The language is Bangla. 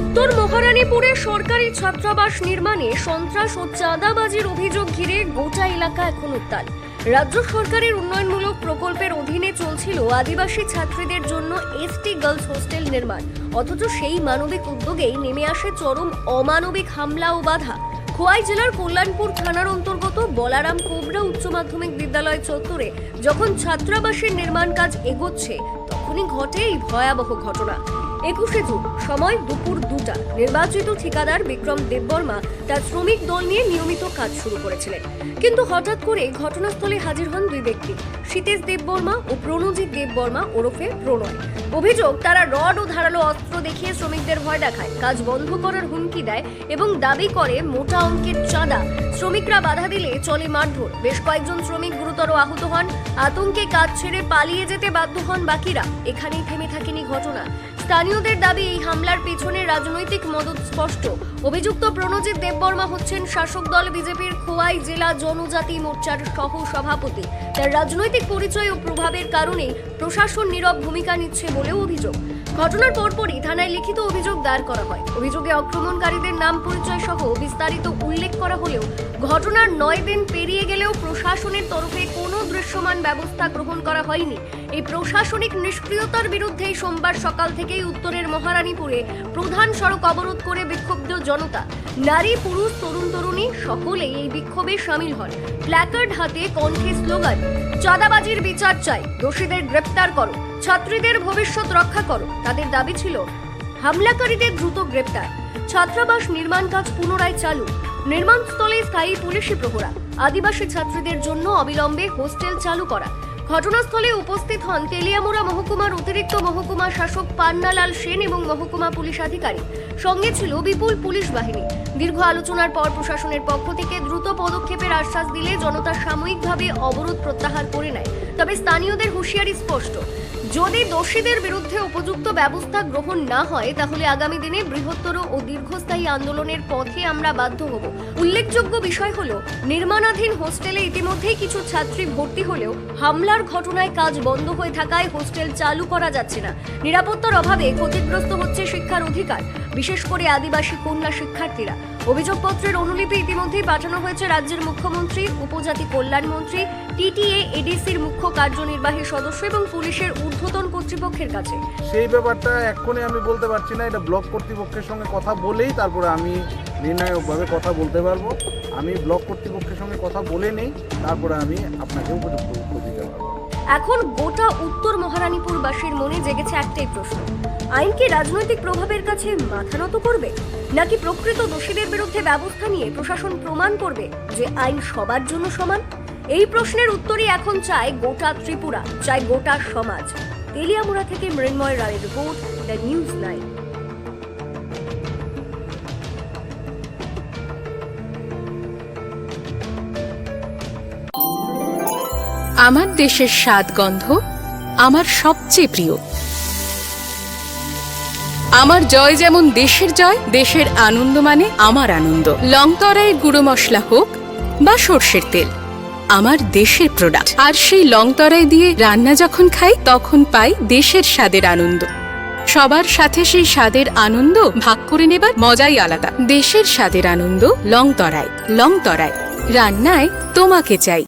উত্তর মহারানীপুরে সরকারি ছাত্রাবাস নির্মাণে সন্ত্রাস ও চাঁদাবাজির অভিযোগ ঘিরে গোটা এলাকা এখন উত্তাল। রাজ্য সরকারের উন্নয়নমূলক প্রকল্পের অধীনে চলছিল আদিবাসী ছাত্রীদের জন্য এসটি গার্লস হোস্টেল নির্মাণ। অথচ সেই মানবিক উদ্যোগেই নেমে আসে চরম অমানবিক হামলা ও বাধা। খোয়াই জেলার কল্যাণপুর থানার অন্তর্গত বলারাম কোবরা উচ্চ মাধ্যমিক বিদ্যালয় চত্বরে যখন ছাত্রাবাসের নির্মাণ কাজ এগোচ্ছে, তখনই ঘটে এই ভয়াবহ ঘটনা। একুশে জুন, সময় দুপুর দুটা, নির্বাচিত ঠিকাদার বিক্রম দেববর্মা তার শ্রমিক দল নিয়ে নিয়মিত কাজ শুরু করেছিলেন। কিন্তু হঠাৎ করে ঘটনাস্থলে হাজির হন দুই ব্যক্তি, সীতেশ দেববর্মা ও প্রণজিৎ দেববর্মা ওরফে প্রণয়। অভিযোগ, তারা রড ও ধারালো অস্ত্র দেখিয়ে শ্রমিকদের ভয় দেখায়, কাজ বন্ধ করার হুমকি দেয় এবং দাবি করে মোটা অঙ্কের চাঁদা। শ্রমিকরা বাধা দিলে চলে মারধর। বেশ কয়েকজন শ্রমিক গুরুতর আহত হন। আতঙ্কে কাজ ছেড়ে পালিয়ে যেতে বাধ্য হন বাকিরা। এখানেই থেমে থাকেনি ঘটনা। স্থানীয়দের দাবি এই হামলার পেছনে রাজনৈতিক মদত স্পষ্ট। অভিযুক্ত প্রণজিৎ দেববর্মা হচ্ছেন শাসক দল বিজেপির খোয়াই জেলা জনজাতি মোর্চার সহ সভাপতি তার রাজনৈতিক পরিচয় ও প্রভাবের কারণে প্রশাসন নীরব ভূমিকা নিচ্ছে বলেও অভিযোগ। ঘটনার পরপরই থানায় লিখিত অভিযোগ দায়ের করা হয়। অভিযোগে আক্রমণকারীদের নাম পরিচয় সহ বিস্তারিত উল্লেখ করা হলেও ঘটনার নয় দিন পেরিয়ে গেলেও প্রশাসনের তরফে কোনো দৃশ্যমান ব্যবস্থা গ্রহণ করা হয়নি। এই প্রশাসনিক নিষ্ক্রিয়তার বিরুদ্ধে সোমবার সকাল থেকেই উত্তরের মহারানীপুরে প্রধান সড়ক অবরোধ করে বিক্ষুব্ধ জনতা। নারী, পুরুষ, তরুণ, তরুণী সকলেই এই বিক্ষোভে সামিল হন। প্ল্যাকার্ড হাতে কণ্ঠে স্লোগান, চাঁদাবাজির বিচার চাই, দোষীদের গ্রেপ্তার করো। ছাত্রীদের ভবিষ্যৎ রক্ষা করো। তাদের দাবি ছিল, হামলাকারীদের দ্রুত গ্রেপ্তার। ছাত্রাবাস নির্মাণ কাজ পুনরায় চালু। নির্মাণস্থলে স্থায়ী পুলিশি প্রহরা। আদিবাসী ছাত্রীদের জন্য অবিলম্বে হোস্টেল চালু করা। ঘটনাস্থলে উপস্থিত হন তেলিয়ামুড়া মহকুমার অতিরিক্ত মহকুমা শাসক পান্নালাল সেন এবং মহকুমা পুলিশ আধিকারিক। সঙ্গে ছিল বিপুল পুলিশ বাহিনী। দীর্ঘ আলোচনার পর প্রশাসনের পক্ষ থেকে দ্রুত পদক্ষেপের আশ্বাস দিলে জনতা সাময়িকভাবে অবরোধ প্রত্যাহার করে নেয়। তবে স্থানীয়দের হুঁশিয়ারি স্পষ্ট। যদি দোষীদের বিরুদ্ধে উপযুক্ত ব্যবস্থা গ্রহণ না হয়, তাহলে আগামী দিনে বৃহত্তর ও দীর্ঘস্থায়ী আন্দোলনের পথে আমরা বাধ্য হব। উল্লেখযোগ্য বিষয় হল, নির্মাণাধীন হোস্টেলে ইতিমধ্যেই কিছু ছাত্রী ভর্তি হলেও হামলার ঘটনায় কাজ বন্ধ হয়ে থাকায় হোস্টেল চালু করা যাচ্ছে না। নিরাপত্তার অভাবে ক্ষতিগ্রস্ত হচ্ছে শিক্ষার অধিকার, বিশেষ করে আদিবাসী কন্যা শিক্ষার্থীরা। অভিযোগপত্রের অনুলিপি ইতিমধ্যেই পাঠানো হয়েছে রাজ্যের মুখ্যমন্ত্রী, উপজাতি কল্যাণ মন্ত্রী, টিটিএ, এডিসির মুখ্য কার্যনির্বাহী সদস্য এবং পুলিশের ঊর্ধ্বতন কর্তৃপক্ষের কাছে। সেই ব্যাপারটা এক্ষুনি আমি বলতে পারছি না, এটা ব্লক কর্তৃপক্ষের সঙ্গে কথা বলেই তারপরে আমি নির্ণায়কভাবে কথা বলতে পারব। আমি ব্লক কর্তৃপক্ষের সঙ্গে কথা বলে নেই, তারপরে আমি আপনাকে উপযুক্ত উত্তর দিতে পারব এখন গোটা উত্তর মহারানীপুরবাসীর মনে জেগেছে একটাই প্রশ্ন। আইনকে রাজনৈতিক প্রভাবের কাছে মাথা নত করবে? নাকি প্রকৃত দোষীদের বিরুদ্ধে ব্যবস্থা নিয়ে প্রশাসন প্রমাণ করবে যে আইন সবার জন্য সমান? এই প্রশ্নের উত্তরই এখন চায় গোটা ত্রিপুরা, চায় গোটা সমাজ। তেলিয়ামুড়া থেকে মৃন্ময় রায়ের রিপোর্ট, দ্য নিউজ নাইন। আমার দেশের স্বাদ গন্ধ আমার সবচেয়ে প্রিয়। আমার জয় যেমন দেশের জয়, দেশের আনন্দ মানে আমার আনন্দ। লংতরাইয়ের গুঁড়ো মশলা হোক বা সর্ষের তেল, আমার দেশের প্রোডাক্ট আর সেই লংতরাই দিয়ে রান্না যখন খাই, তখন পাই দেশের স্বাদের আনন্দ। সবার সাথে সেই স্বাদের আনন্দ ভাগ করে নেবার মজাই আলাদা। দেশের স্বাদের আনন্দ লংতরাই লংতরাই রান্নায় তোমাকে চাই।